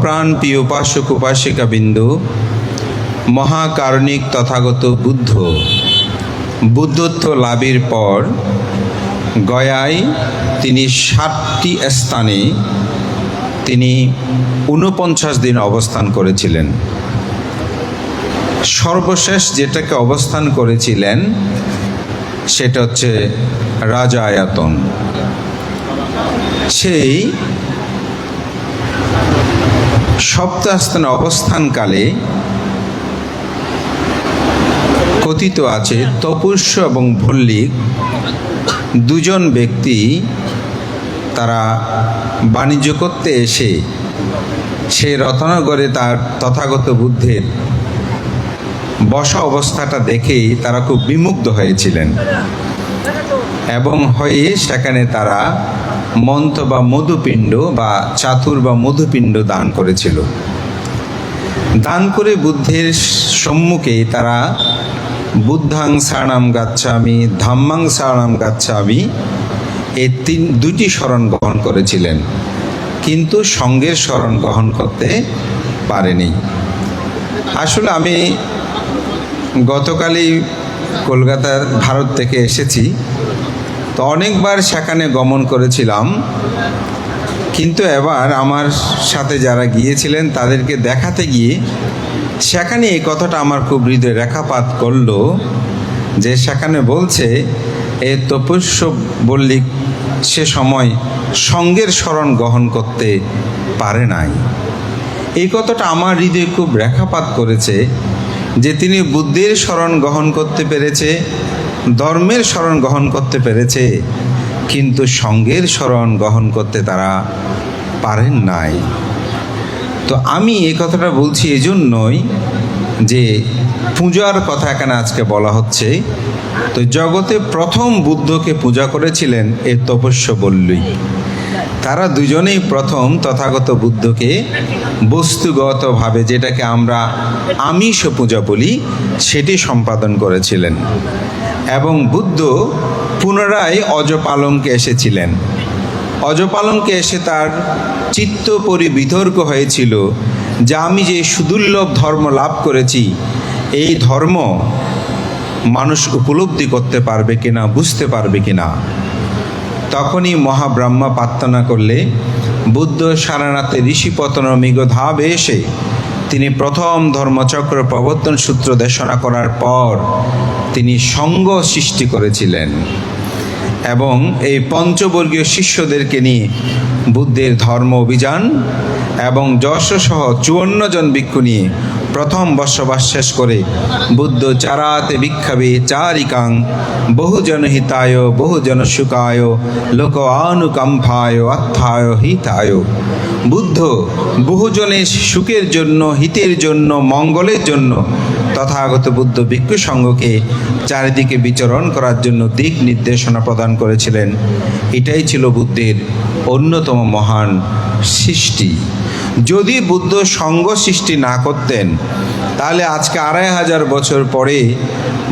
প্রাণ, প্রিয় উপাসক, উপাসিকা বিন্দু, মহাকারণিক তথাগত বুদ্ধ। বুদ্ধত্ব লাভের পর গয়ায় তিনি ষাটটি স্থানে তিনি ঊনপঞ্চাশ দিন অবস্থান করেছিলেন। সর্বশেষ যেটাকে অবস্থান করেছিলেন, সেটা হচ্ছে রাজা আয়াতন। সেই সপ্তাহস্থানে অবস্থানকালে কথিত আছে তপুষ্য এবং ভল্লিক দুজন ব্যক্তি তারা বাণিজ্য করতে এসে সে রত্নগরে তার তথাগত বুদ্ধের বসা অবস্থাটা দেখেই তারা খুব বিমুগ্ধ হয়েছিলেন। এবং হয়ে সেখানে তারা মন্ত্র বা মধুপিণ্ড বা চাতুর বা মধুপিণ্ড দান করেছিল। দান করে বুদ্ধের সম্মুখে তারা বুদ্ধাং সারণাম গাচ্ছামি, ধাম্মাং সারণাম গাচ্ছামি এই তিন দুটি স্মরণ গ্রহণ করেছিলেন। কিন্তু সঙ্গের স্মরণ গ্রহণ করতে পারেনি। আসলে আমি গতকালই কলকাতার ভারত থেকে এসেছি। তো অনেকবার সেখানে গমন করেছিলাম। কিন্তু এবার আমার সাথে যারা গিয়েছিলেন, তাদেরকে দেখাতে গিয়ে সেখানে এই কথাটা আমার খুব হৃদয় রেখাপাত করল যে সেখানে বলছে, এ তপস্য বল্লিক সে সময় সঙ্গের স্মরণ গ্রহণ করতে পারে নাই। এই কথাটা আমার হৃদয়ে খুব রেখাপাত করেছে যে তিনি বুদ্ধির স্মরণ গ্রহণ করতে পেরেছে ধর্মের স্মরণ গ্রহণ করতে পেরেছে, কিন্তু সঙ্গের স্মরণ গ্রহণ করতে তারা পারেন নাই। তো আমি এই কথাটা বলছি এজন্যই যে পূজার কথা এখানে আজকে বলা হচ্ছে। তো জগতে প্রথম বুদ্ধকে পূজা করেছিলেন এ তপস্য বল্লই তারা দুজনেই প্রথম তথাগত বুদ্ধকে বস্তুগতভাবে যেটাকে আমরা আমিষ পূজা বলি, সেটি সম্পাদন করেছিলেন। এবং বুদ্ধ পুনরায় অজপালঙ্কে এসেছিলেন। অজপালঙ্কে এসে তার চিত্ত পরিবিতর্ক হয়েছিল যে আমি যে সুদুর্লভ ধর্ম লাভ করেছি, এই ধর্ম মানুষ উপলব্ধি করতে পারবে কিনা, বুঝতে পারবে কিনা। তখনই মহাব্রহ্মা প্রার্থনা করলে, বুদ্ধ সারানাথে ঋষিপতন মিগধাবে এসে তিনি প্রথম ধর্মচক্র প্রবর্তন সূত্র দেশনা করার পর তিনি সঙ্গ সৃষ্টি করেছিলেন এবং এই পঞ্চবর্গীয় শিষ্যদেরকে নিয়ে বুদ্ধের ধর্ম অভিযান এবং যশসহ চুয়ান্ন জন ভিক্ষু নিয়ে প্রথম বসবাস শেষ করে বুদ্ধ চারাতে ভিক্ষাবে চারিকাং, বহুজন হিতায়, বহুজন সুখায় লোক আনুকম্পায়, অর্থায়, হিতায়। বুদ্ধ বহুজনের সুখের জন্য, হিতের জন্য, মঙ্গলের জন্য তথাগত বুদ্ধ ভিক্ষু সংঘকে চারিদিকে বিচরণ করার জন্য দিক নির্দেশনা প্রদান করেছিলেন। এটাই ছিল বুদ্ধের অন্যতম মহান সৃষ্টি। যদি বুদ্ধ সঙ্গ সৃষ্টি না করতেন, তাহলে আজকে আড়াই হাজার বছর পরে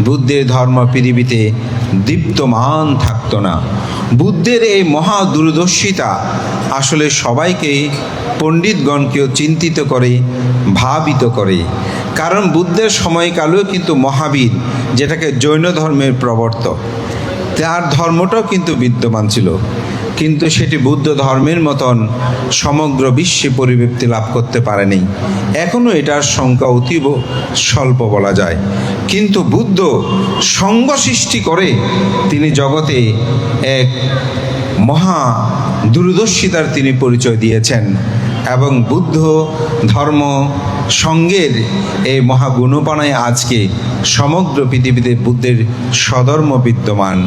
বুদ্ধের ধর্ম পৃথিবীতে দীপ্তমান থাকতো না। বুদ্ধের এই মহা দূরদর্শিতা আসলে সবাইকে, পণ্ডিতগণকেও চিন্তিত করে, ভাবিত করে। কারণ বুদ্ধের সময়কালেও কিন্তু মহাবীর, যেটাকে জৈন ধর্মের প্রবর্তক। তার ধর্মটাও কিন্তু বিদ্যমান ছিল। কিন্তু সেটি বুদ্ধ ধর্মের মতন সমগ্র বিশ্বে পরিব্যক্তি লাভ করতে পারেনি। এখনও এটার সংখ্যা অতীব স্বল্প বলা যায়। কিন্তু বুদ্ধ সঙ্গ সৃষ্টি করে তিনি জগতে এক মহা দূরদর্শিতার তিনি পরিচয় দিয়েছেন এবং বুদ্ধ ধর্ম সঙ্গের এই মহাগুণপনায় আজকে সমগ্র পৃথিবীতে বুদ্ধের স্বধর্ম বিদ্যমান।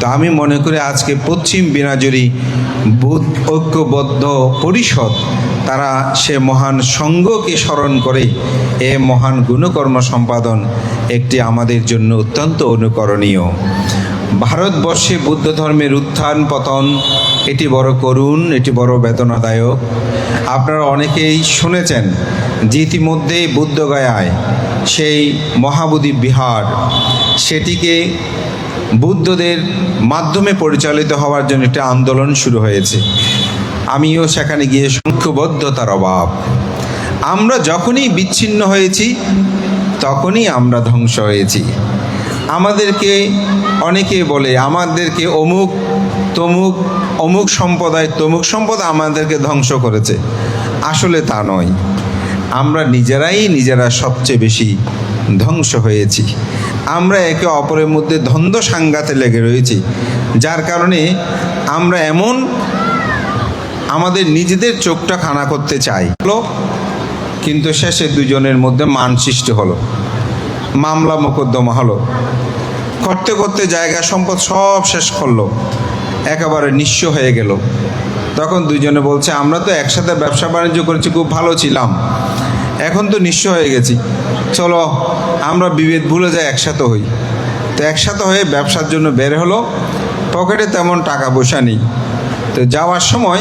তা আমি মনে করি আজকে পশ্চিম বিনাজুরি বুধ ঐক্যবদ্ধ পরিষদ, তারা সে মহান সঙ্গকে স্মরণ করে এ মহান গুণকর্ম সম্পাদন একটি আমাদের জন্য অত্যন্ত অনুকরণীয়। ভারতবর্ষে বুদ্ধ ধর্মের উত্থান, পতন, এটি বড় করুণ, এটি বড় বেদনাদায়ক। আপনারা অনেকেই শুনেছেন যে ইতিমধ্যে বুদ্ধগয়ায় সেই মহাবোধি বিহার, সেটিকে বুদ্ধদের মাধ্যমে পরিচালিত হওয়ার জন্য একটি আন্দোলন শুরু হয়েছে। আমিও সেখানে গিয়ে সংখ্যবদ্ধতার অভাব। আমরা যখনই বিচ্ছিন্ন হয়েছি, তখনই আমরা ধ্বংস হয়েছি। আমাদেরকে অনেকে বলে, আমাদেরকে অমুক, তমুক, অমুক সম্প্রদায়, তমুক সম্পদ আমাদেরকে ধ্বংস করেছে। আসলে তা নয়। আমরা নিজেরাই নিজেরা সবচেয়ে বেশি ধ্বংস হয়েছি। আমরা একে অপরের মধ্যে দ্বন্দ্ব সাঙ্গাতে লেগে রয়েছি। যার কারণে আমরা এমন আমাদের নিজেদের চোখটা খানা করতে চাই। কিন্তু শেষে দুজনের মধ্যে মান সৃষ্টি হলো। মামলা মোকদ্দমা হলো। করতে করতে জায়গা সম্পদ সব শেষ করল। একেবারে নিঃস্ব হয়ে গেল। তখন দুজনে বলছে, আমরা তো একসাথে ব্যবসা বাণিজ্য করেছি, খুব ভালো ছিলাম। এখন তো নিঃস্ব হয়ে গেছি। চলো, আমরা বিভেদ ভুলে যাই, একসাথে হই। তো একসাথে হয়ে ব্যবসার জন্য বের হলো। পকেটে তেমন টাকা পয়সা নেই। তো যাওয়ার সময়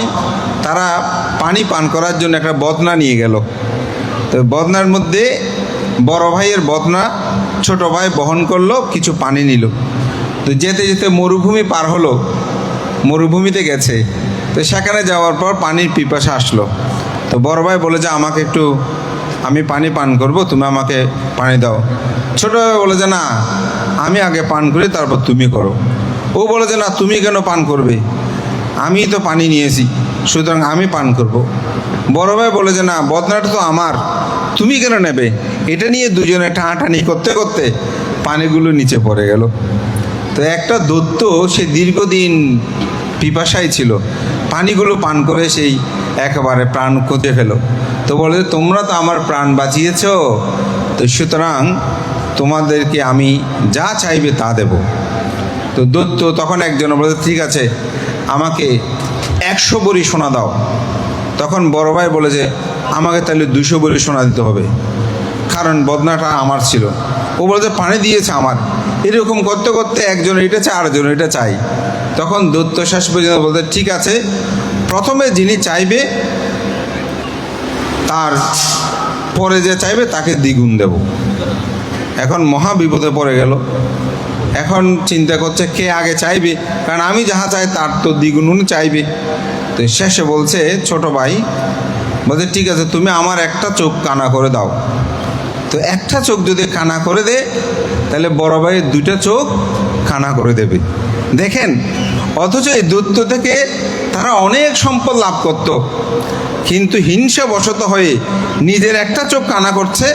তারা পানি পান করার জন্য একটা বদনা নিয়ে গেল। তো বদনার মধ্যে বড় ভাইয়ের বদনা ছোট ভাই বহন করল, কিছু পানি নিল। তো যেতে যেতে মরুভূমি পার হলো, মরুভূমিতে গেছে। তো সেখানে যাওয়ার পর পানির পিপাসা আসলো। তো বড় ভাই বলে যে, আমাকে একটু, আমি পানি পান করব, তুমি আমাকে পানি দাও। ছোট ভাই বলে যে, না, আমি আগে পান করি, তারপর তুমি করো। ও বলে যে, না, তুমি কেন পান করবে? আমি তো পানি নিয়েছি, সুতরাং আমি পান করব। বড় ভাই বলে যে, না, বদনাটা তো আমার। তুমি কেন নেবে? এটা নিয়ে দুজনে টানাটানি করতে করতে পানিগুলো নিচে পড়ে গেল। তো একটা দত্ত সে দীর্ঘদিন পিপাসায় ছিল। পানিগুলো পান করে সেই একেবারে প্রাণ খুঁজে ফেল তো বলে, তোমরা তো আমার প্রাণ বাঁচিয়েছ, তো সুতরাং তোমাদেরকে আমি যা চাইবে তা দেব। তো দত্ত তখন একজন বলে, ঠিক আছে, আমাকে একশো বড়ি সোনা দাও। তখন বড় ভাই বলে যে, আমাকে তাহলে দুশো বলে সোনা দিতে হবে। কারণ বদনাটা আমার ছিল। ও বলে যে, পানি দিয়েছে আমার। এরকম করতে করতে একজন, এটা চায় আরেকজন, এটা চাই। তখন দত্ত শেষ পর্যন্ত বলতে, ঠিক আছে, প্রথমে যিনি চাইবে, তার পরে যে চাইবে, তাকে দ্বিগুণ দেব। এখন মহা বিপদে পড়ে গেল। এখন চিন্তা করছে, কে আগে চাইবে? কারণ আমি যাহা চাই, তার তো দ্বিগুণ চাইবে। তো শেষে বলছে, ছোট ভাই, বলছে, ঠিক আছে, তুমি আমার একটা চোখ কানা করে দাও। তো একটা চোখ যদি কানা করে দে, তাহলে বড় ভাইয়ের দুইটা চোখ কানা করে দেবে। দেখেন, অথচ এই দূরত্ব থেকে তারা অনেক সম্পদ লাভ করত, কিন্তু হিংসা বশত হয়ে নিজের একটা চোখ কানা করছে,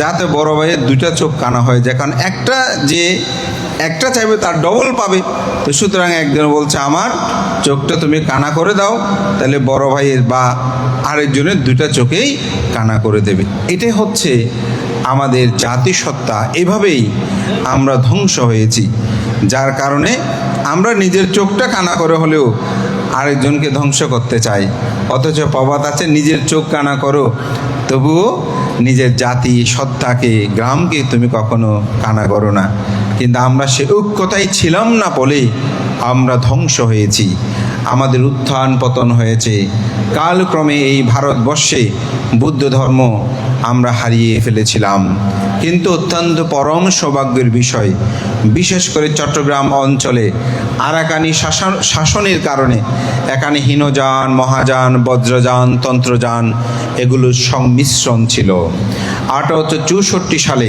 যাতে বড় ভাইয়ের দুইটা চোখ কানা হয়ে যায়। কারণ একটা যে একটা চাইবে তার ডবল পাবে। তো সুতরাং একজন বলছে, আমার চোখটা তুমি কানা করে দাও, তাহলে বড় ভাইয়ের বা আরেকজনের দুইটা চোখেই কানা করে দেবে। এটাই হচ্ছে আমাদের জাতিসত্তা। এভাবেই আমরা ধ্বংস হয়েছি, যার কারণে আমরা নিজের চোখটা কানা করে হলেও আরেকজনকে ধ্বংস করতে চাই। অথচ প্রবাদ আছে, নিজের চোখ কানা করো। তবুও নিজের জাতি সত্তাকে গ্রামকে তুমি কখনো কানা করো না। কিন্তু আমরা সে ঐক্যতাই ছিলাম না বলে আমরা ধ্বংস হয়েছি। আমাদের উত্থান পতন হয়েছে। কালক্রমে এই ভারতবর্ষে বুদ্ধ ধর্ম আমরা হারিয়ে ফেলেছিলাম। কিন্তু অত্যন্ত পরম সৌভাগ্যের বিষয়, বিশেষ করে চট্টগ্রাম অঞ্চলে আরাকানি শাসন, শাসনের কারণে এখানে হীনযান, মহাযান, বজ্রযান, তন্ত্রযান এগুলোর সংমিশ্রণ ছিল। আঠারোশো চৌষট্টি সালে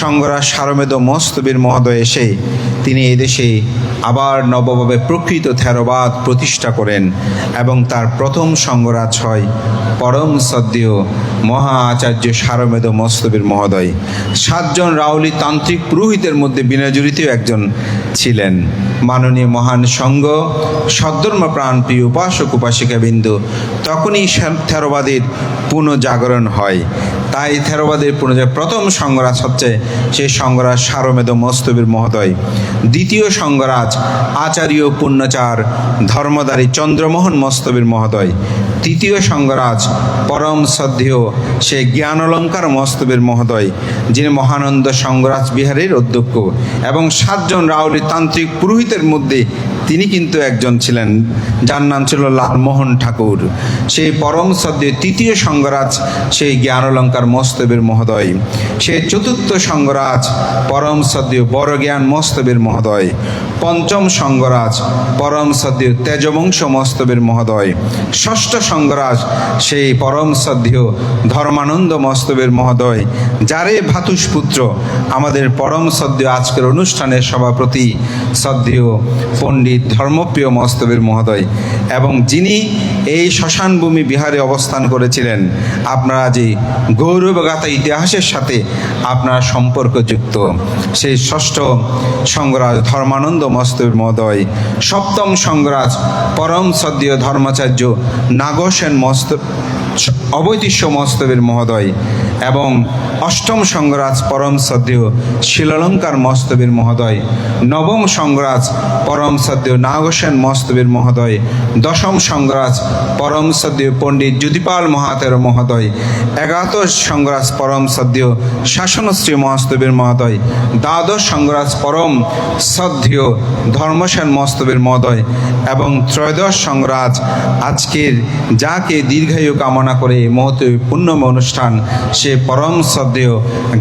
সংগ্রাস সারমেদ মস্তবীর মহোদয় এসে তিনি এদেশে আবার নবভাবে প্রকৃত থেরবাদ প্রতিষ্ঠা করেন এবং তার প্রথম সংগরাজ হয় পরম সদ্যীয় মহা আচার্য সারমেদ মস্তবীর মহোদয়। সাতজন রাউলি তান্ত্রিক পুরোহিতের মধ্যে বিনাজুরিতেও একজন ছিলেন। মাননীয় মহান সংঘ, সদ্ধর্ম প্রাণ প্রিয় উপাসক উপাসিকা বিন্দু তখনই থেরবাদের পুনঃজাগরণ হয়। তাই থেরবাদের পুনঃজাগ প্রথম সংগরাজ হচ্ছে সেই সংগরাজ সারমেদ মস্তবীর মহোদয়। দ্বিতীয় সংগরাজ আচার্য পুণ্যচার ধর্মদারী চন্দ্রমোহন মস্তবীর মহোদয়। তৃতীয় সংগরাজ পরম শ্রদ্ধেয় সে জ্ঞানলঙ্কার মস্তবীর মহোদয়, যিনি মহানন্দ সংগরাজ বিহারের অধ্যক্ষ এবং সাতজন রাউলি তান্ত্রিক পুরোহিতের মধ্যে তিনি কিন্তু একজন ছিলেন, যার নাম ছিল লালমোহন ঠাকুর। সেই পরম সদ্যের তৃতীয় সঙ্গরাজ, সেই জ্ঞানলঙ্কার মস্তবের মহোদয়। সেই চতুর্থ সঙ্গরাজ, পরম সদ্য বড় জ্ঞান মস্তবের মহোদয়। পঞ্চম সঙ্গরাজ, পরম সদ্য তেজবংশ মস্তবের মহোদয়। ষষ্ঠ সঙ্গরাজ, সেই পরম সদ্য ধর্মানন্দ মস্তবের মহোদয়, যারে ভাতুষপুত্র আমাদের পরম সদ্য আজকের অনুষ্ঠানের সভাপতি সদ্য পণ্ডিত ধর্মপ্রিয় মস্তবের মহোদয়, এবং যিনি এই শ্মশানভূমি বিহারে অবস্থান করেছিলেন, আপনারা যে গৌরবগাথা ইতিহাসের সাথে আপনারা সম্পর্কযুক্ত সেই ষষ্ঠ সঙ্গরাজ ধর্মানন্দ মস্তবের মহোদয়, সপ্তম সংগ্রাজ পরম সদ্য ধর্মাচার্য নাগসেন মস্ত অবৈতিষ্য মস্তবের মহোদয়, এবং অষ্টম সংগ্রাজ পরম সদ্য শিলালঙ্কার মস্তবের মহোদয়। নবম সংগ্রাজ পরম সদ্য নাগসেন মস্তবের মহোদয়। দশম সংগ্রাজ পরম সদ্য পণ্ডিত জ্যোতিপাল মহাতের মহোদয়। এগারোদশ সংগ্রাজ পরম সদ্য শাসনশ্রী মহস্তবের মহোদয়। দ্বাদশ সংগ্রাজ পরম সদ্য ধর্মসেন মস্তবের মহোদয়। এবং ত্রয়োদশ সংগ্রাজ আজকের যাকে দীর্ঘায়ু কামনা করে মহত পুণ্যম অনুষ্ঠান, সে পরম শ্রদ্ধেয়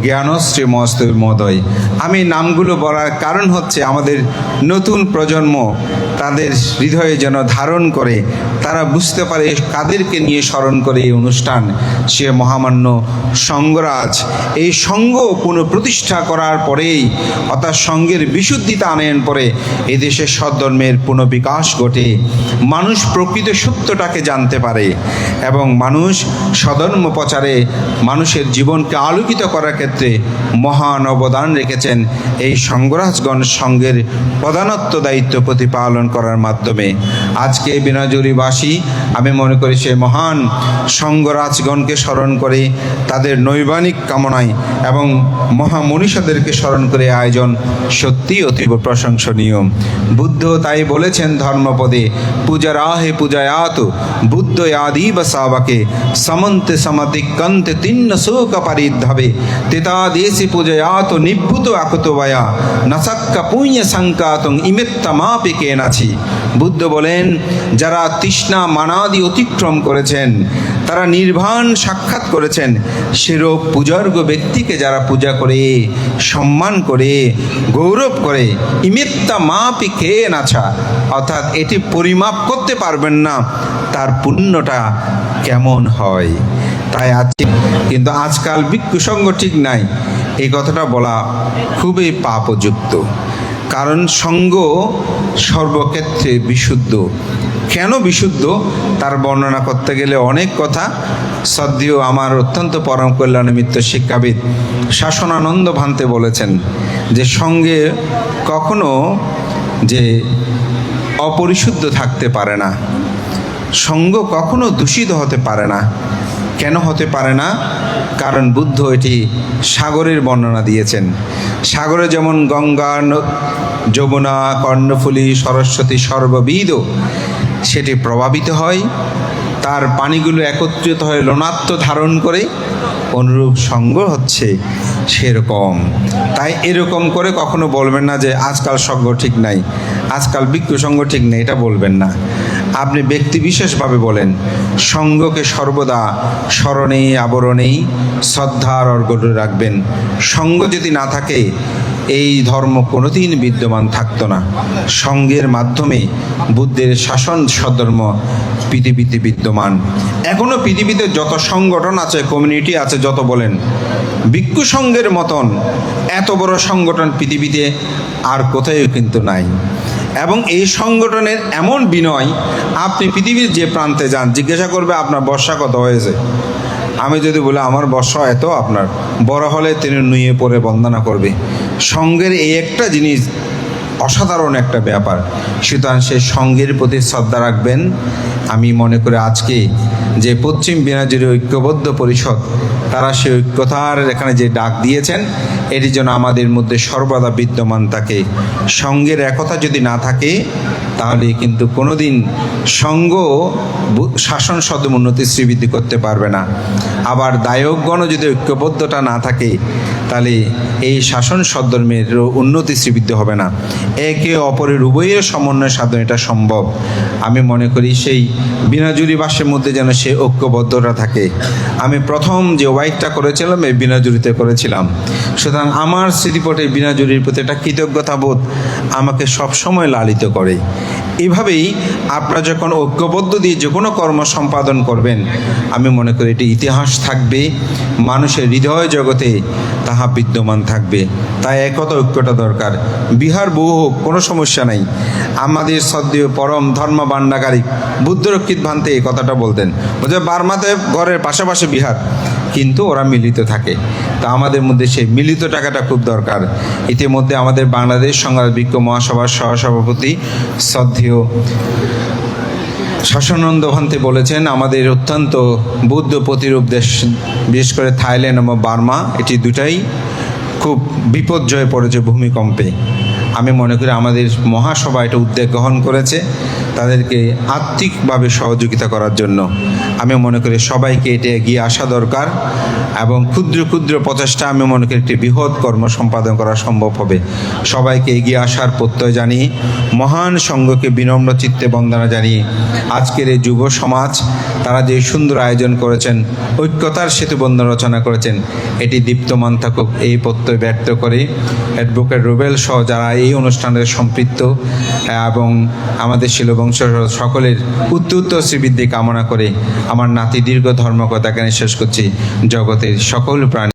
জ্ঞানশ্রী মহস্তবীর মহোদয়। আমি নামগুলো বলার কারণ হচ্ছে আমাদের নতুন প্রজন্ম তাদের হৃদয়ে যেন ধারণ করে, তারা বুঝতে পারে কাদেরকে নিয়ে স্মরণ করে এই অনুষ্ঠান। সে মহামান্য সঙ্গরাজ। এই সঙ্গ পুনঃপ্রতিষ্ঠা করার পরেই অর্থাৎ সঙ্গের বিশুদ্ধিতা আনয়ন পরে এদেশে সদ্ধর্মের পুনঃবিকাশ ঘটে। মানুষ প্রকৃত সত্যটাকে জানতে পারে এবং মানুষ সধর্ম প্রচারে মানুষের জীবনকে আলোকিত করার ক্ষেত্রে মহান অবদান রেখেছেন এই সঙ্গরাজগণ সঙ্গের প্রধানত্ব দায়িত্ব প্রতিপালন করার মাধ্যমে। আজকে বিনাজুরিবাসী, আমি মনে করি সে মহান সঙ্গরাজগণকে স্মরণ করে তাদের নৈবানিক কামনায় এবং মহামনীষাদেরকে স্মরণ করে আয়োজন সত্যি অতীব প্রশংসনীয়। বুদ্ধ তাই বলেছেন ধর্মপদে পূজার পূজারাহে পূজায়াত, বুদ্ধ আদি বা সাবাকে সমন্তে সমতিক্কন্তে তিন্ন শোক পারিদ্ধবে তেতা দেশি পূজয়াত নিভূত আকত বয়া নসক্কা পুণ্য সংকাতং ইমেত্তমাপি কেনাছি বুদ্ধ বলেন, যারা তৃষ্ণা মানাদি অতিক্রম করেছেন, তারা নির্বাণ সাক্ষাৎ করেছেন। সেরূপ পূজার্গ ব্যক্তিকে যারা পূজা করে, সম্মান করে, গৌরব করে, ইমেত্তা মাপি খেয়ে নাছা অর্থাৎ এটি পরিমাপ করতে পারবেন না। তার পুণ্যটা কেমন হয়? তাই আজকে কিন্তু আজকাল বিক্ষুসঙ্গ ঠিক নাই। এই কথাটা বলা খুবই পাপযুক্ত। কারণ সঙ্গ সর্বক্ষেত্রে বিশুদ্ধ। কেন বিশুদ্ধ? তার বর্ণনা করতে গেলে অনেক কথা। সদ্যও আমার অত্যন্ত পরম কল্যাণমিত্র শিক্ষাবিদ শাসনানন্দ ভান্তে বলেছেন যে সঙ্গে কখনো যে অপরিশুদ্ধ থাকতে পারে না। সঙ্গ কখনো দূষিত হতে পারে না। কেন হতে পারে না? কারণ বুদ্ধ এটি সাগরের বর্ণনা দিয়েছেন। সাগরে যেমন গঙ্গা যমুনা, কর্ণফুলী, সরস্বতী সর্ববিদ সেটি প্রভাবিত হয়, তার পানিগুলো একত্রিত হয়ে লোনাত্ম ধারণ করে, অনুরূপ সঙ্গ হচ্ছে সেরকম। তাই এরকম করে কখনো বলবেন না যে আজকাল সঙ্গ ঠিক নাই, আজকাল বিজ্ঞ সঙ্গ ঠিক নেই, এটা বলবেন না। আপনি ব্যক্তি বিশেষভাবে বলেন, সঙ্গকে সর্বদা স্মরণে আবরণেই শ্রদ্ধার অর্ঘ্য রাখবেন। সঙ্গ যদি না থাকে, এই ধর্ম কোনোদিন বিদ্যমান থাকতো না। সঙ্গের মাধ্যমে বুদ্ধের শাসন সধর্ম পৃথিবীতে বিদ্যমান। এখনও পৃথিবীতে যত সংগঠন আছে কমিউনিটি আছে, যত বলেন, ভিক্ষু সঙ্গের মতন এত বড় সংগঠন পৃথিবীতে আর কোথাও কিন্তু নাই। এবং এই সংগঠনের এমন বিনয়, আপনি পৃথিবীর যে প্রান্তে যান, জিজ্ঞাসা করবে আপনার বর্ষা কত হয়েছে। আমি যদি বলি, আমার বর্ষা এত আপনার, বড় হলে তিনি নুয়ে পড়ে বন্দনা করবে। সঙ্গের এই একটা জিনিস অসাধারণ একটা ব্যাপার। সুতরাং সে সঙ্গের প্রতি শ্রদ্ধা রাখবেন। আমি মনে করি আজকে যে পশ্চিম বিনাজুরি ঐক্যবদ্ধ পরিষদ, তারা সে ঐক্যতার এখানে যে ডাক দিয়েছেন, এটি যেন আমাদের মধ্যে সর্বদা বিদ্যমান থাকে। সঙ্গের একতা যদি না থাকে, তাহলে কিন্তু কোনোদিন সঙ্গ শাসন সদম উন্নতি শ্রীবৃদ্ধি করতে পারবে না। আবার দায়কগণও যদি ঐক্যবদ্ধটা না থাকে, তাহলে এই শাসন সদ্ধর্মের উন্নতি শ্রীবৃদ্ধি হবে না। একে অপরের উভয়ের সমন্বয় সাধন এটা সম্ভব। আমি মনে করি সেই বিনাজুরিবাসের মধ্যে যেন সে ঐক্যবদ্ধরা থাকে। আমি প্রথম যে ওয়াইকটা করেছিলাম, এই বিনাজুরিতে করেছিলাম। সুতরাং আমার স্মৃতিপটে বিনাজুরির প্রতি একটা কৃতজ্ঞতাবোধ আমাকে সবসময় লালিত করে। এভাবেই আপনারা যখন ঐক্যবদ্ধ দিয়ে যে কোনো কর্ম সম্পাদন করবেন, আমি মনে করি এটি ইতিহাস থাকবে, মানুষের হৃদয় জগতে তাহা বিদ্যমান থাকবে। তাই একতা ঐক্যটা দরকার। বিহার বহু হোক, কোনো সমস্যা নাই। আমাদের সদ্য পরম ধর্ম বান্ডাকারী বুদ্ধরক্ষিত ভান্তে এই কথাটা বলতেন। বলছে বার্মাতে ঘরের পাশাপাশি বিহার, কিন্তু ওরা মিলিত থাকে। তা আমাদের মধ্যে সেই মিলিত টাকাটা খুব দরকার। ইতিমধ্যে আমাদের বাংলাদেশ সংগ্রাম বিক্ষ মহাসভার সহসভাপতি শ্রদ্ধেয় শাসনানন্দ ভান্তে বলেছেন, আমাদের অত্যন্ত বুদ্ধ প্রতিরূপ দেশ, বিশেষ করে থাইল্যান্ড এবং বার্মা, এটি দুটাই খুব বিপর্যয়ে পড়েছে ভূমিকম্পে। আমি মনে করি আমাদের মহাসভা এটা উদ্যোগ গ্রহণ করেছে। তাদেরকে আর্থিকভাবে সহযোগিতা করার জন্য। আমি মনে করি সবাইকে এটা এগিয়ে আসা দরকার এবং ক্ষুদ্র ক্ষুদ্র প্রচেষ্টা আমি মনে করি একটি বৃহৎ কর্ম সম্পাদন করা সম্ভব হবে। সবাইকে এগিয়ে আসার প্রত্যয় জানিয়ে, মহান সংঘকে বিনম্র চিত্তে বন্দনা জানিয়ে আজকের এই যুব সমাজ, তারা যে সুন্দর আয়োজন করেছেন, ঐক্যতার সেতু বন্ধন রচনা করেছেন, এটি দীপ্তমান থাকুক এই প্রত্যয় ব্যক্ত করে অ্যাডভোকেট রুবেল সহ যারা এই অনুষ্ঠানের সম্পৃক্ত এবং আমাদের শিলবংশ সকলের উত্তর শ্রীবৃদ্ধি কামনা করে আমার নাতি দীর্ঘ ধর্মকথাকে শেষ করছি। জগতের সকল প্রাণী